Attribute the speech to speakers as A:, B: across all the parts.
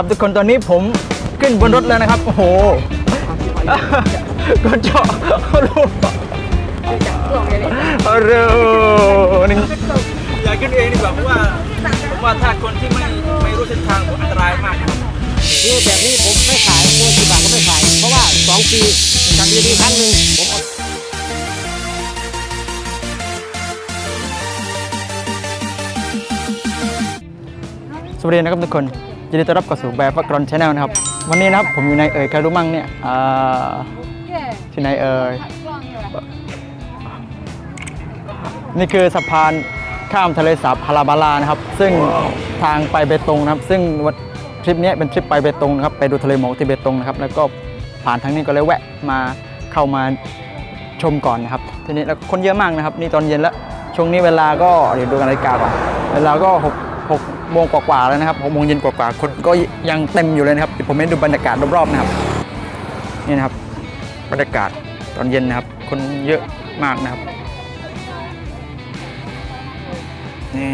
A: ครับทุกคนตอนนี้ผมขึ้นบนรถแล้วนะครับ โอ้โหก็เจาะรูปเอาเร็วหนึ่งอยากขึ้นเองดีกว่าเพราะว่าผมว่าถ้าคนที่ไม่ไม่รู้เส้นทางอันตรายมากนะครับ
B: คือแบบนี้ผมไม่ขายตัวกี่บาทก็ไม่ขาย เพราะว่าสองปีครั้งนี้ครั้งหนึ่งผมเอา
A: สวัสดีนะครับทุกคน ยินดีต้อนรับเข้าสู่แบบฟักรอนชาแนลนะครับ วันนี้นะครับผมอยู่ในเอ่ยใครรู้มั่งเนี่ยอ่าที่ไหนเอ่ยนี่คือสะพานข้ามทะเลสาบฮาราบาลานะครับ ซึ่งทางไปเบตงนะครับ ซึ่งวันทริปเนี้ยเป็นทริปไปเบตงนะครับไปดูทะเลหมอกที่เบตงนะครับ แล้วก็ผ่านทางนี้ก็เลยแวะมาเข้ามาชมก่อนนะครับทีนี้แล้วคนเยอะมากนะครับ นี่ตอนเย็นแล้วช่วงนี้เวลาก็เดี๋ยวดูนาฬิกาก่อนเวลาก็หกหก โมงกว่าๆแล้วนะครับหกโมงเย็นกว่าๆคนก็ยังเต็มอยู่เลยนะครับผมให้ดูบรรยากาศรอบๆนะครับนี่นะครับบรรยากาศตอนเย็นนะครับ คนเยอะมากนะครับนี่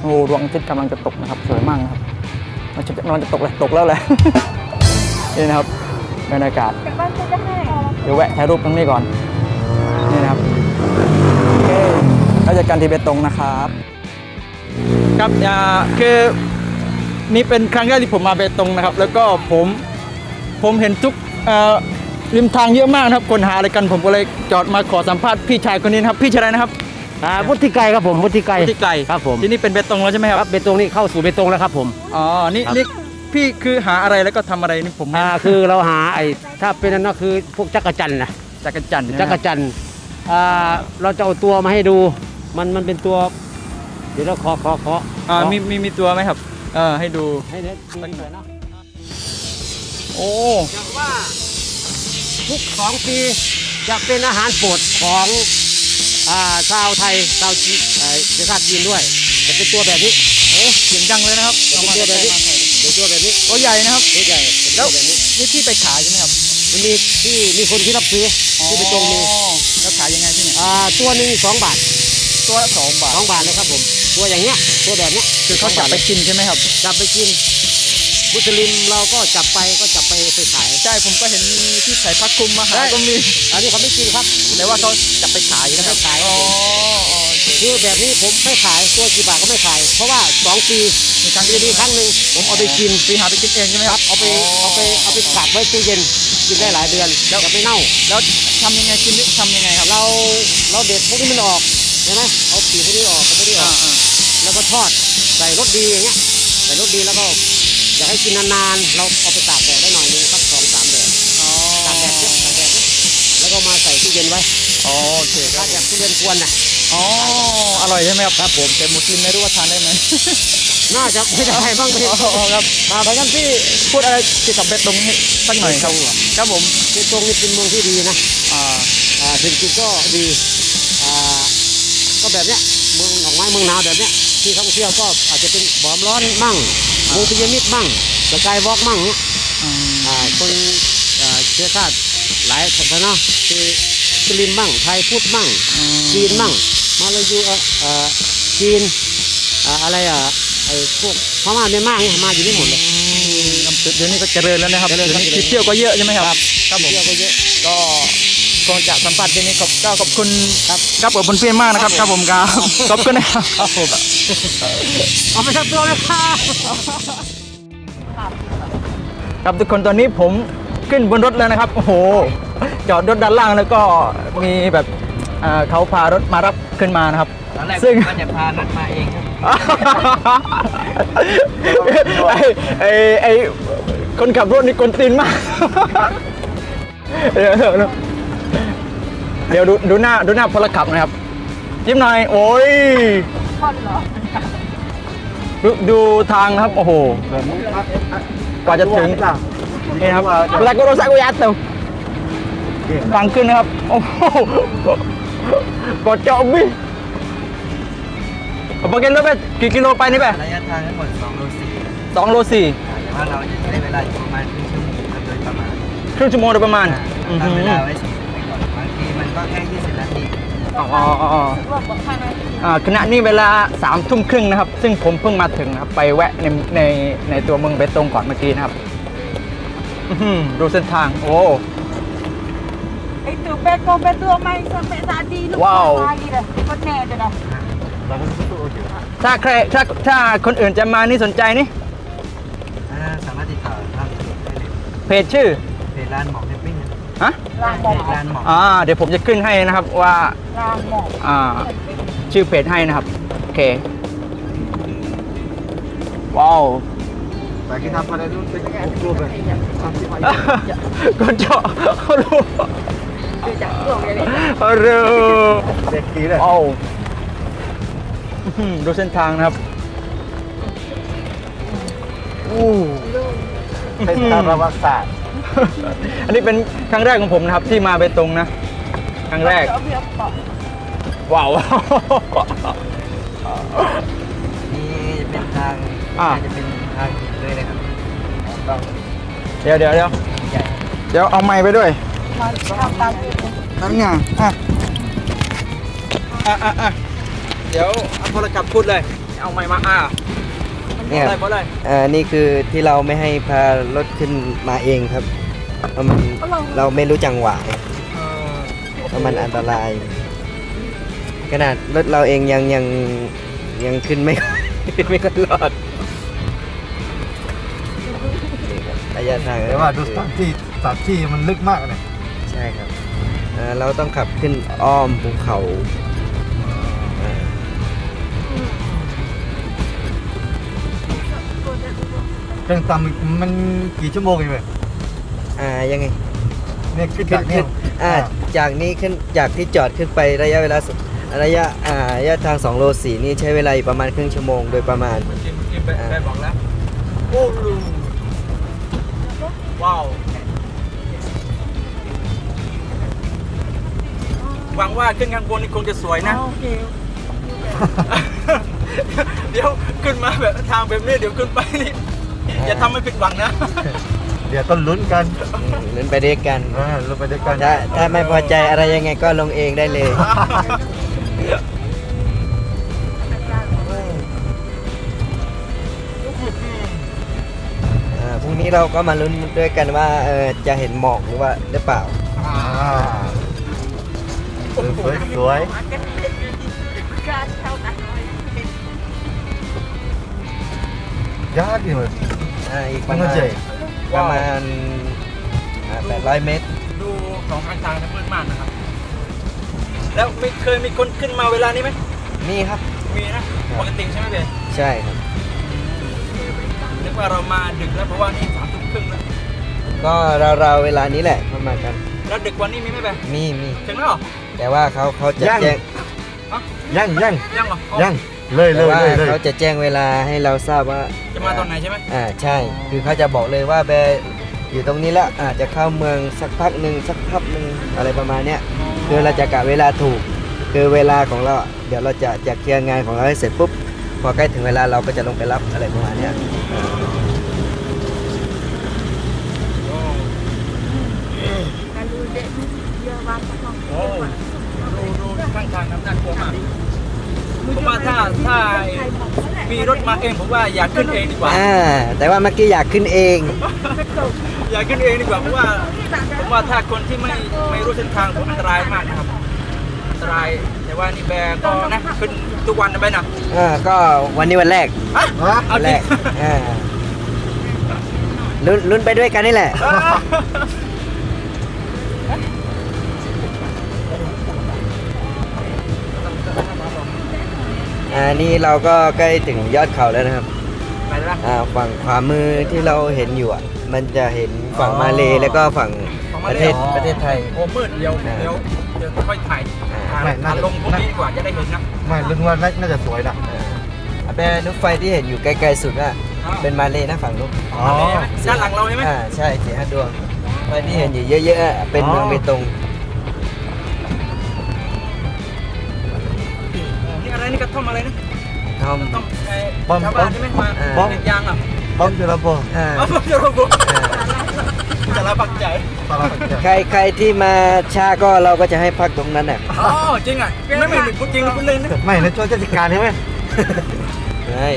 A: โอ้ดวงอาทิตย์กำลังจะตกนะครับสวยมากนะครับมันจะมันจะตกเลยตกแล้วแหละนี่นะครับบรรยากาศเดี๋ยวแวะถ่ายรูปตรงนี้ก่อนนี่นะครับโอเคแล้วจอกันที่เบตงนะครับ ครับอ่าคือนี่เป็นครั้งแรกที่ผมมาเบตงนะครับ แล้วก็ผมผมเห็นทุกเอ่อริมทางเยอะมากนะครับคนหาอะไรกันผมก็เลยจอดมาขอสัมภาษณ์พี่ชายคนนี้นะครับพี่ชายอะไรนะครับ
B: อ่าวุฒิไกรครับผมวุฒิไกร
A: ที่ไกล
B: ครับผม
A: ที่นี่เป็นเบตงแล้วใช่ไหมค
B: ค
A: รั
B: รั
A: บบ
B: เบตงนี่เข้าสู่เบตงแล้วครับผม
A: อ๋อนี่
B: ครับ
A: นี่พี่คือหาอะไรแล้วก็ทำอะไรนี่ผมไม่
B: อ่าคือเราหาไอ้ถ้าเป็นนั่นก็คือพวกจักรจันทร์นะ
A: จักรจันทร์
B: จักรจันทร์อ่าเราจะเอาตัวมาให้ดูมันมันเป็นตัว เดี๋ยวเราขอขอขอ
A: อ่า
B: ขอ
A: มีมีมีตัวไหมครับ เออให้ดู
B: ให้เด็ดดูหน่อยเนาะ
A: โอ้
B: อย่างว่าทุกสองปีจะเป็นอาหารโปรดของอ่าชาวไทยชาวจีนเอ่อเชื้อชาติจีนด้วยจะเป็นตัวแบบนี้
A: โอ้เสียงดังเลยนะครับ
B: จะเป็นตัวแบบนี้เป็นตัวแบบนี้
A: ตัวใหญ่นะครับ
B: ตัวใหญ่เป็น
A: แล้
B: ตัววแบบนี้
A: นี่พี่ไปขายใช่ไหมครับ
B: มันมีที่มีคนที่รับซื้อที่ไปตรงมี
A: อ๋อแล้วขายยังไงที่เนี่ย
B: อ่าตัวหนึ่งสองบาท
A: ตัวละสองบาท
B: สองบาทเลยครับผม ตัวอย่างเงี้ยตัวแบบเนี้ย
A: คือเขาจับไปกินใช่ไหมครับ
B: จับไปกิน มุสลิมเราก็จับไปก็จับไปไปขาย
A: ใช่ผมก็เห็นมีที่ใส่ผ้าคลุมมาหา
B: ใช่
A: ก็มี
B: อันนี้เขาไม่กินครับ
A: แต่ว่าเขาจับไปขายนะครับ
B: จับไปขาย
A: อ๋ออ๋อโอเค
B: คือแบบนี้ผมไม่ขายตัวกี่บาทก็ไม่ขาย เพราะว่าสองปี
A: มีครั้ง
B: ปีนี้ครั้งหนึ่งผมเอาไปกิน
A: ปีหาไปกินเองใช่ไหม
B: ค
A: ค
B: รั
A: รั
B: บบเอาไปเอาไปเอาไปกักไว้ตู้เย็นกินได้หลายเดือนแล้วจะไม่เน่า
A: แล้วทำยังไงกินนี่ทำยังไงครับ
B: เราเราเด็ดพวกนี้มันออกเห็นไหม เอาปีกพวกนี้ออกเอาพวกนี้อ
A: อ่า
B: อก
A: อ่า
B: แล้วก็ทอดใส่รสดีอย่างเงี้ยใส่รสดีแล้วก็อยากให้กินนานๆเราเอาไปตากแดดได้หน่อยนึงสักสองสามแดด
A: อ๋อ
B: ตากแดดเยอะตากแดดเยอะแล้วก็มาใส่ตู้เย็นไว้
A: อ๋อโอเคครั
B: ถ้า
A: บ
B: จากตู้เย็นกวนน่ะ
A: อ๋ออร่อยใช่ไหมครับครับผมแต่มุสลิมไม่รู้ว่าทานได้ไหม
B: น่าจะไม่ได้บ้างไม่
A: อ๋อครับ
B: ครับ
A: ไปกันพี่พูดอะไรเกี่ยวกับเบตงให้สักหน่อยครับครับผม
B: เป็นตรงนี้เป็นเมืองที่ดีนะ
A: อ่า
B: อ่าเศรษฐกิจก็ดีอ่า ก็แบบเนี้ยเมืองดอกไม้เมืองหนาวแบบเนี้ยที่ท่องเที่ยวก็อาจจะเป็นบ่อมร้อนมั่งเมืองพิยมิตมั่งสกายวอล์กมั่งเนี้ย
A: อืม
B: อ่าคนอ่าเชื้อชาติหลายศาสนาคือมุสลิมมั่งไทยพุทธมั่ง
A: อืม
B: จีนมั่งมาลายูเอ่อเอ่อจีนอ่าอะไรอะไอ้พวกพม่าเมียนมาเนี่ยมาอยู่นี่หมดเลย
A: เดี๋ยวนี้ก็เจริญแล้วนะครับ
B: เจริญครับ
A: ดี๋ยวนี้ที่เที่ยวก็เยอะใช่ไหมครับครับผม
B: เที่ยวก็เยอะ
A: ก็ คงจะสัมผัสที่นี้ขอบก็ขอบคุณ
B: ครับ
A: ครับขอบคุณเพื่อนมากนะครับครับผมครับขอบคุณนะครับ
B: ครับผมเอาไปทับตัวเลยค่ะ
A: ครับทุกคนตอนนี้ผมขึ้นบนรถแล้วนะครับ โอ้โห จอดรถด้านล่างแล้วก็มีแบบเอ่อเขาพารถมารับขึ้นมานะครับ
C: ตอนแรก
A: ซึ่ง
C: ผมก็จะพานัดมาเองครับ
A: ไอ้ไอ้ไอ้คนขับรถนี่กวนตีนมากเดี๋ยว เดี๋ยวเดี๋ยวเดี๋ยวดูดูหน้าดูหน้าพลขับนะครับยิ้มหน่อยโอ้ยดูดูทางนะครับโอ้โหกว่าจะถึงนี่ครับเวลากูรถสักกูยัดเต็มฟังขึ้นนะครับโอ้โหกดเจาะบิเอาไปกินรถไปกี่กิโลไปนี่ไป
C: ระยะทางทั้งหมด2โล4
A: สองโลสี่
C: แต่ว่าเราจะใช้เวลาอยู่ประมาณครึ่งชั่วโมงครับโดยประมาณ
A: ครึ่งชั่วโมงโดยประมาณ
C: ตั้งเวลาไว้ มันก็แค่20นาที
A: อ๋ออ่าขณะนี้เวลาสามทุ่มครึ่งนะครับ ซึ่งผมเพิ่งมาถึงนะครับ ไปแวะในในในตัวเมืองเบตงก่อนเมื่อกี้นะครับอื้อหือดูเส้นทาง โอ้
D: Itu beko betul main sampai tadi lu
A: Wow.
D: lagi dah. Pening tu dah.
A: ถ้าใครถ้าถ้าคนอื่นจะมานี่สนใจนี่
C: อ่าสามารถติดต่อทางเพจได้เลย
A: เพจชื่อ
C: เพจร้านหมอกแค มปิ้งนะ
A: ฮะ
D: Lang
C: เพจ
D: mok.
C: ร้านหมอก
A: อ่าเดี๋ยวผมจะขึ้นให้นะครับว่า
D: Lang mok.
A: อ่าชื่อเพจให้นะครับโอเคว้าว
B: Bagi tanpa ada dulu Oktober
A: Kocok. Aduh. Aduh.
B: Safety dah
A: ว้าวอื้อหือดูเส้นทางนะครับอู้
B: Pesta Rawaksa
A: อันนี้เป็นครั้งแรกของผมนะครับที่มาเบตงนะ ครั้งแรกว้าว
C: นี่เป็นทาง
A: อ่า
C: น่าจะเป็นทางหินเลยนะครับ
A: เดี๋ยวเดี๋ยวเดี๋ยว
C: ใหญ่
A: เดี๋ยวเอาไม้ไปด้วย
D: Mantap tadi.
A: นั่นไงอะอะอะอะเดี๋ยวเอาโทรศัพท์พูดเลย เอาไม้มาอะ
C: เนี่ย
A: อะไรพูดเลย
C: อ่านี่คือที่เราไม่ให้พารถขึ้นมาเองครับ เพราะมันเราไม่รู้จังหวะไง
A: เออ
C: เพราะมันอันตราย ขนาดรถเราเองยังยังยังขึ้นไม่ ไม่ค่อยรอดนี่ครับระยะทาง
B: แต่ว่าดูสถานที่สถานที่มันลึกมากเลย
C: ใช่ครับอ่าเราต้องขับขึ้นอ้อมภูเขาอ่า
B: เครื่องตำมันกี่ชั่วโมงเองเลย
C: อ่ายังไง
B: เนี่ยขึ้น
C: ขึ้
B: จานกเนี่
C: ขึ้
B: ย
C: นอ่าจากนี้ขึ้นจากที่จอดขึ้นไประยะเวลาสระยะอ่าระยะทาง2โล4นี่ใช้เวลาอยู่ประมาณครึ่งชั่วโมงโดยประมาณ
A: กินกินไปไปบอกแล้วโอ้ลูว้าวหวังว่าขึ้นข้างบนนี่คงจะสวยนะ
D: Okey.
A: เดี๋ยวขึ้นมาแบบทางแบบนี้เดี๋ยวขึ้นไปนี่ อย่าทำให้ผิดหวังนะ
B: เดี๋ยวต้องลุ้นกัน
C: อืมเล่นไปด้วยกัน
B: อ่าลุ้นไปด้วยกัน
C: ถ้าถ้าไม่พอใจอะไรยังไงก็ลงเองได้เลยอ่าพรุ่งนี้เราก็มาลุ้นด้วยกันว่าเออจะเห็นหมอกหรือว่าหรือเปล่า
B: อ่าสวยสวย
D: Gas kau tak.
B: ยากดีเลย
C: อ่าอีกป
B: มั
C: ระ
B: น
C: มา
B: ก็
C: ณ
B: เจ๋
C: ประมาณแปดร้อยเมตร
A: ดูสองข้างทางนะมืดมากนะครับ แล้วไม่เคยมีคนขึ้นมาเวลานี้ไหม
C: นี่ครับ
A: มีนะปกติใช่ไหมเบน
C: ใช่ครับ
A: นึกว่าเรามาดึกแล้วเพราะว่านี่สามทุ่มครึ่งแล้ว
C: ก็เราวๆเวลานี้แหละประมาณกัน
A: แล้วดึกกวันนี้มีไหมเบน
C: มีมี
A: ถึงแล้วเหรอ
C: แต่ว่าเขาเขาจะแจ้ง
B: ยังยัง
A: ยังเหรออ๋อ
B: ยัง เลย
C: แต่
B: เลย
C: ว่า
B: เลยเลย
C: เขาจะแจ้งเวลาให้เราทราบว่า
A: จะมาตอนไหนใช่ไหม
C: อ่าใช่ คือเขาจะบอกเลยว่าแบร์อยู่ตรงนี้แล้วอาจจะเข้าเมืองสักพักหนึ่งสักพักหนึ่งอะไรประมาณเนี้ยคือเราจะกะเวลาถูก คือเวลาของเราอะเดี๋ยวเราจะจะเคลียร์งานของเราให้เสร็จปุ๊บพอใกล้ถึงเวลาเราก็จะลงไปรับอะไรประมาณเนี้ย
D: Kalau dek dia masak kau.
A: โอ้ดูดูข้างทางน้ำน่ากลัวมาก ผมว่าถ้าถ้ามีรถมาเองผมว่าอยากขึ้นเองดีกว่า
C: อ่า แต่ว่าเมื่อกี้อยากขึ้นเอง
A: อยากขึ้นเองดีกว่าเพราะว่าผมว่าถ้าคนที่ไม่ไม่รู้เส้นทางผมอันตรายมากนะครับอันตรายแต่ว่านี่แบร์ก็นะขึ้นทุกวันนะแบร์นะ
C: อ่า ก็วันนี้วันแรก
A: ฮะ
B: ฮะ
A: เอา
C: วัน
A: จ
C: แร
A: ริง
C: กอ่า ลุ้นลุ้นไปด้วยกันนี่แหละ อ่านี่เราก็ใกล้ถึงยอดเขาแล้วนะครับ
A: ไปแล้วนะ
C: อ่าฝั่งขวามือที่เราเห็นอยู่อะ มันจะเห็นฝั่งมาเลแล้วก็ฝั่งประเทศประเทศไทย
A: โอ้มืดเดี๋ยวเดี๋ยวเดี๋ยวค่อยถ่าย
C: อ่า
A: ถ่ายถ่ายลงพวกนี้ดีกว่าจะได้เห็นนะ
B: ไม่ลุ้นว่าน่าจะสวยนะ
C: อ่าแบรรถไฟที่เห็นอยู่ไกลๆสุดอะเป็นมาเลนะฝั่งนู้น
B: อ๋อ
A: ด้านหลังเราใช่ไหม
C: อ่าใช่สี่ห้าดวงไฟที่เห็นอยู่เยอะๆอะเป็นเมืองเบตง
A: นี่อะไรนี่กระท่อมอะไรนะ
C: ทอม
A: กระท่อมไอ้ชาวบ้านใช่ไหมมา
C: อ่า
A: เด็กยางเหรอ
B: บ้อมเจริญพง
C: อ่า
A: เอาผมจะรู้ผม
C: อ่า
A: จะรับปักใจ
C: ใครใครที่มาช้าก็เราก็จะให้พักตรงนั้นน่ะ
A: อ๋อจริงอะไม่ไม่พูดจริงพูดเล่นนะ
B: ไม่นะช่วยราชการใช่ไหม
C: ใช่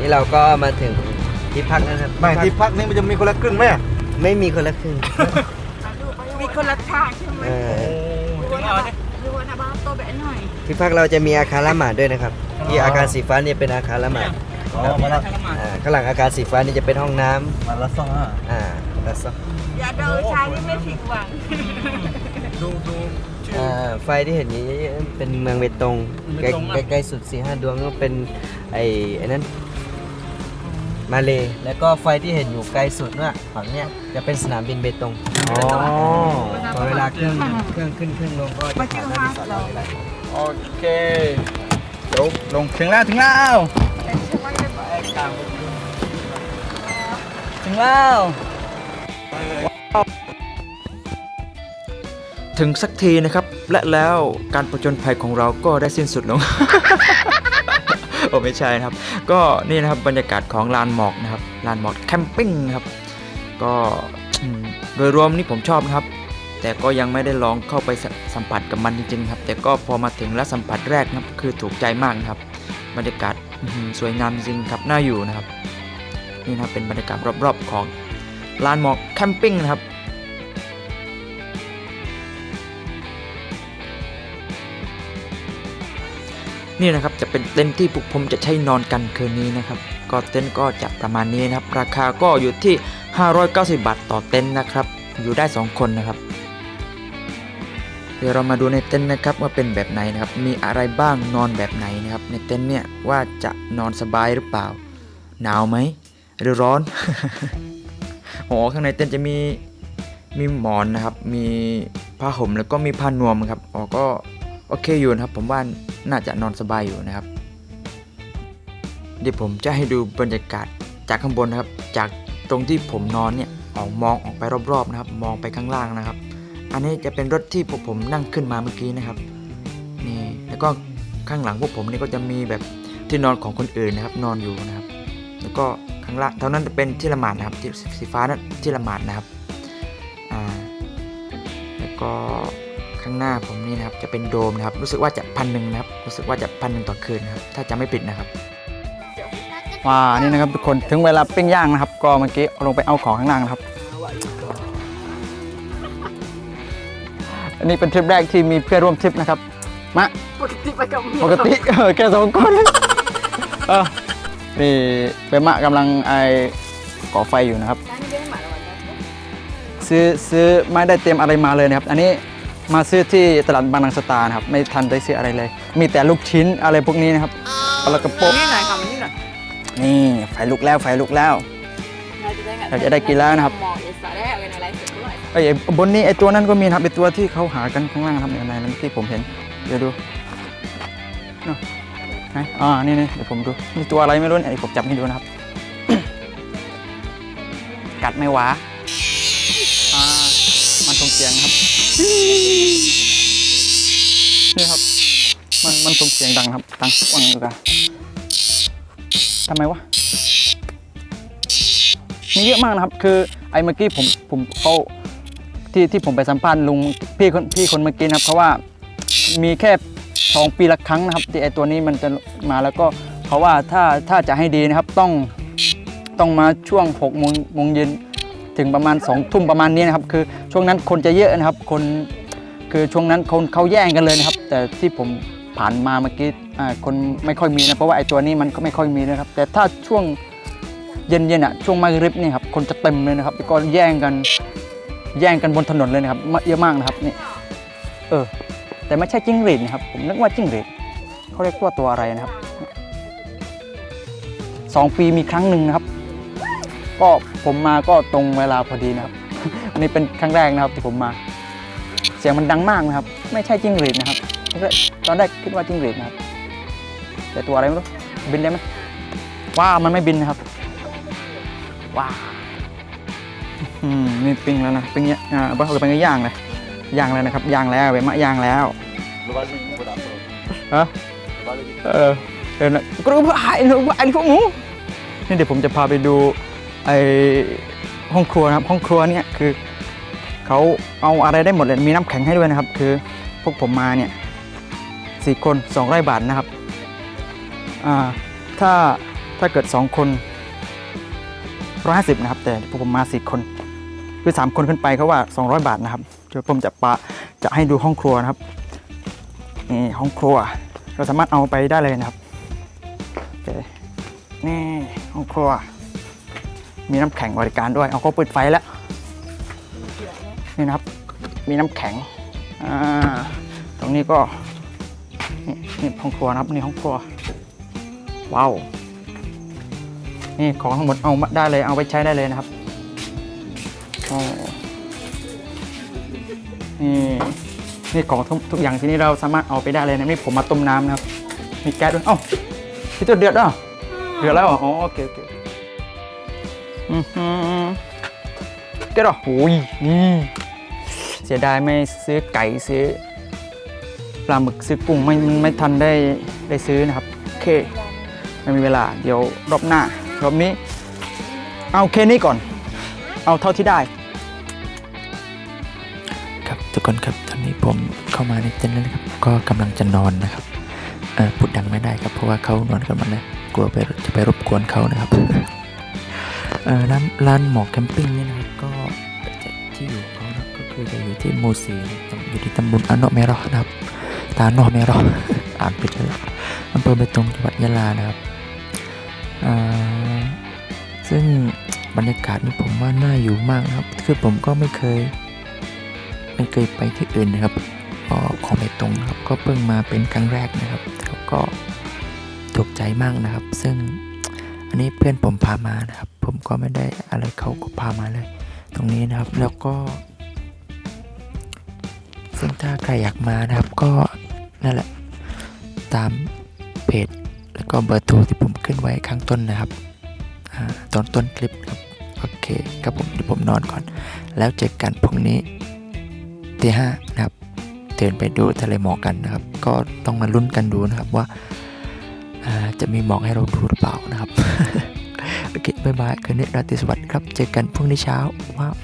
C: นี่เราก็มาถึงที่พักแล้วนะครับ
B: ไม่ที่พักนี่มันจะมีคนละครึ่งไหม
C: ไม่มีคนละครึ่ง
D: มีคนละทางใช่ไหม
C: เออ
A: จริง เหรอเนี่ย
D: หรือว่าหน้าบ้านโตแบบหน่อย
C: ที่พักเราจะมีอาคารละหมาดด้วยนะครับ ที่อาคารสีฟ้านี่เป็นอาคารละหมาด
B: อ๋อมาละ
C: อ่าข้างหลังอาคารสีฟ้านี่จะเป็นห้องน้ำ
B: มาละสองอะ
C: อ่าแล้วก็
D: อย่าเดินชายนี่ไม่ผิดหวัง
A: ดูดู
C: อ่าไฟที่เห็นนี้เป็นเมืองเบตงใกล้ใกล้ใกล้สุดสี่ห้าดวงก็เป็นไอ้ไอ้นั้น มาเลแล้วก็ไฟที่เห็นอยู่ไกลสุดน่ะฝั่งเนี้ยจะเป็นสนามบินเบตง
B: อ๋อ
C: พอเวลาเครื่องเครื่องขึ้นเครื่องลงก็จะผ่านด้านที่สอดเราได้
A: โอเคเดี๋ยวลงถึงแล้วถึงแล้วถึงแล้วถึงสักทีนะครับ และแล้วการประจนภัยของเราก็ได้สิ้นสุดลง โอ้ไม่ใช่นะครับ ก็นี่นะครับบรรยากาศของลานหมอกนะครับลานหมอกแคมปิ้งครับ ก็โดยรวมนี่ผมชอบนะครับ แต่ก็ยังไม่ได้ลองเข้าไปสสัมผัสกับมันจริงๆครับ แต่ก็พอมาถึงและสัมผัสแรกนะครับคือถูกใจมากนะครับ บรรยากาศสวยงามจริงครับน่าอยู่นะครับ นี่นะครับเป็นบรรยากาศรอบๆของลานหมอกแคมปิ้งนะครับ นี่นะครับจะเป็นเต็นท์ที่พวกผมจะใช้นอนกันคืนนี้นะครับ ก็เต็นท์ก็จะประมาณนี้นะครับ ราคาก็อยู่ที่ 590 บาทต่อเต็นท์นะครับ อยู่ได้ 2 คนนะครับ เดี๋ยวเรามาดูในเต็นท์นะครับว่าเป็นแบบไหนนะครับ มีอะไรบ้างนอนแบบไหนนะครับ ในเต็นท์เนี่ยว่าจะนอนสบายหรือเปล่า หนาวไหมหรือร้อนโอ้ข้างในเต็นท์จะมีมีหมอนนะครับ มีผ้าห่มแล้วก็มีผ้านวมครับอ๋อก็โอเคอยู่นะครับ ผมว่า น่าจะนอนสบายอยู่นะครับ เดี๋ยวผมจะให้ดูบรรยากาศจากข้างบนนะครับ จากตรงที่ผมนอนเนี่ยออกมองออกไปรอบๆนะครับ มองไปข้างล่างนะครับ อันนี้จะเป็นรถที่พวกผมนั่งขึ้นมาเมื่อกี้นะครับนี่แล้วก็ข้างหลังพวกผมนี่ก็จะมีแบบที่นอนของคนอื่นนะครับ นอนอยู่นะครับ แล้วก็ข้างล่างเท่านั้นจะเป็นที่ละหมาดนะครับที่สีฟ้านั้นที่ละหมาดนะครับอ่าแล้วก็ ข้างหน้าผมนี่นะครับจะเป็นโดมนะครับ รู้สึกว่าจะพันหนึ่งนะครับ รู้สึกว่าจะพันหนึ่งต่อคืนนะครับ ถ้าจะไม่ปิดนะครับว้านี่นะครับทุกคนถึงเวลาปิ้งย่างนะครับ ก็เมื่อกี้ลงไปเอาของข้างล่างนะครับ อันนี้เป็นทริปแรกที่มีเพื่อนร่วมทริปนะครับ มา
D: ปกติไปกับ
A: ปกติเออแค่สองคนเออนี่เปมะกำลังไอก่อไฟอยู่นะครับ
D: ร้านนี้ได้หมาแล้ววันนี้
A: ซื้อซื้อไม่ได้เตรียมอะไรมาเลยนะครับ อันนี้ มาซื้อที่ตลาดบางนังสตาร์นะครับไม่ทันได้ซื้ออะไรเลย มีแต่ลูกชิ้นอะไรพวกนี้นะครับปลากระโปง
D: นี่หน่อยค่ะนี่หน่อย
A: นี่ไฟลุกแล้วไฟลุกแล้ว
D: เราจะได้
A: เราจะได้กินแล้วนะครับ
D: หมอเอสาได้เอาเป็นอะไรเสร็จด้วย
A: ไอ้ยบนนี้ไอ้ตัวนั้นก็มีนะครับไอ้ตัวที่เขาหากันข้างล่างนะครับในในนั้นที่ผมเห็น เดี๋ยวดูเนาะไหนอ่านี่นี่เดี๋ยวผมดูนี่ตัวอะไรไม่รู้เนี่ยเดี๋ยวผมจับให้ดูนะครับ กัดไหม่หวาอ่ามันส่งเสียงนะครับ นี่ครับ มันมันส่งเสียงดังครับ ดังวังอยู่กันทำไมวะมีเยอะมากนะครับ คือไอ้เมื่อกี้ผมผมเขาที่ที่ผมไปสัมภาษณ์ลุงพี่คนพี่คนเมื่อกี้นะครับ เพราะว่ามีแค่สองปีละครั้งนะครับที่ไอ้ตัวนี้มันจะมาแล้วก็เพราะว่าถ้าถ้าจะให้ดีนะครับต้องต้องมาช่วง6กโมงโมงเย็น ถึงประมาณ2องทุ่มประมาณนี้นะครับคือช่วงนั้นคนจะเยอะนะครับคนคือช่วงนั้นคนเขาแย่งกันเลยนะครับ แต่ที่ผมผ่านมาเมื่อกี้อ่าคนไม่ค่อยมีนะเพราะว่าไอ้ตัวนี้มันก็ไม่ค่อยมีนะครับ แต่ถ้าช่วงเย็นๆอะช่วงมาริบนี่ครับคนจะเต็มเลยนะครับแล้วก็แย่งกันแย่งกันบนถนนเลยนะครับเยอะมากนะครับนี่เออแต่ไม่ใช่จิ้งหรีดนะครับ ผมนึกว่าจิ้งหรีดเขาเรียกว่าตัวอะไรนะครับสองปีมีครั้งหนึ่งนะครับ ก็ผมมาก็ตรงเวลาพอดีนะครับ อันนี้เป็นครั้งแรกนะครับที่ผมมา เสียงมันดังมากนะครับ ไม่ใช่จิ้งหรีดนะครับ ตอนแรกคิดว่าจิ้งหรีดนะครับ แต่ตัวอะไรไม่รู้บินได้ไหมว้ามันไม่บินนะครับว้าอืมนี่ปิ้งแล้วนะปิ้งเนี้ยอ่าบ้าเอาไปย่างเลยย่างเลยนะครับย่างแล้วไปมะย่างแล้วฮะเออเดี๋ยวนะกรุ๊ปไอ้หนูไอ้พวกหนูนี่เดี๋ยวผมจะพาไปดู ไอห้องครัวนะครับห้องครัวเนี่ยคือเขาเอาอะไรได้หมดเลยมีน้ำแข็งให้ด้วยนะครับ คือพวกผมมาเนี่ยสี่คนสองร้อยบาทนะครับอ่าถ้าถ้าเกิดสองคนร้อยห้าสิบนะครับแต่พวกผมมาสี่คนคือสามคนขึ้นไปเขาว่า200บาทนะครับเดี๋ยวผมจะปะจะให้ดูห้องครัวนะครับนี่ห้องครัว เราสามารถเอาไปได้เลยนะครับโอเคนี่ห้องครัว มีน้ำแข็งบริการด้วย เอาเขาเปิดไฟแล้ว นี่นะครับ มีน้ำแข็ง อ่า ตรงนี้ก็ นี่นี่ห้องครัวนะครับ นี่ห้องครัว ว้าว นี่ของทั้งหมดเอามาได้เลย เอาไปใช้ได้เลยนะครับอ๋อนี่นี่ของทุกทุกอย่างที่นี่เราสามารถเอาไปได้เลยนะนี่ผมมาต้มน้ำนะครับ มีแก๊สด้วยเอ้าพี่ตัวเดือดเหรอเดือดแล้วเหรออ๋อโอเคโอเค อือหือเดือดเหรอโอ้ยนี่เสียดายไม่ซื้อไก่ซื้อปลาหมึกซื้อกุ้งไม่ไม่ทันได้ได้ซื้อนะครับ โอเค ไม่มีเวลา เดี๋ยวรอบหน้ารอบนี้ เอาแค่นี้ก่อน เอาเท่าที่ได้
E: ครับทุกคนครับตอนนี้ผมเข้ามาในเต็นท์แล้วนะครับ ก็กำลังจะนอนนะครับพูดดังไม่ได้ครับเพราะว่าเขานอนกันหมดแล้วกลัวไปจะไปรบกวนเขานะครับ ร้านร้านหมอกแคมปิ้งเนี่ยนะครับก็จะที่อยู่ของเขานะก็คือจะอยู่ที่หมูสีอยู่ที่ตำบลอโนเมรอนะครับตาโนเมรออ่านผิดเลยอำเภอเบตงจังหวัดยะลานะครับซึ่งบรรยากาศนี่ผมว่าน่าอยู่มากนะครับ คือผมก็ไม่เคย ไม่เคยไปที่อื่นนะครับออของเบตงครับ ก็เพิ่งมาเป็นครั้งแรกนะครับแล้วก็ถูกใจมากนะครับ ซึ่งอันนี้เพื่อนผมพามานะครับ ผมก็ไม่ได้อะไรเขาก็พามาเลย ตรงนี้นะครับแล้วก็ ซึ่งถ้าใครอยากมานะครับก็นั่นแหละ ตามเพจแล้วก็เบอร์โทรที่ผมขึ้นไว้ข้างต้นนะครับอตอนต้นคลิปครับโอเคครับผมเดี๋ยวผมนอนก่อน แล้วเจอกันพรุ่งนี้ตีห้านะครับเดินไปดูทะเลหมอกกันนะครับ ก็ต้องมาลุ้นกันดูนะครับว่าจะมีหมอกให้เราดูหรือเปล่านะครับ โอเคบ๊ายบายคืนนี้ราตรีสวัสดิ์ครับ เจอกันพรุ่งนี้เช้าว้าว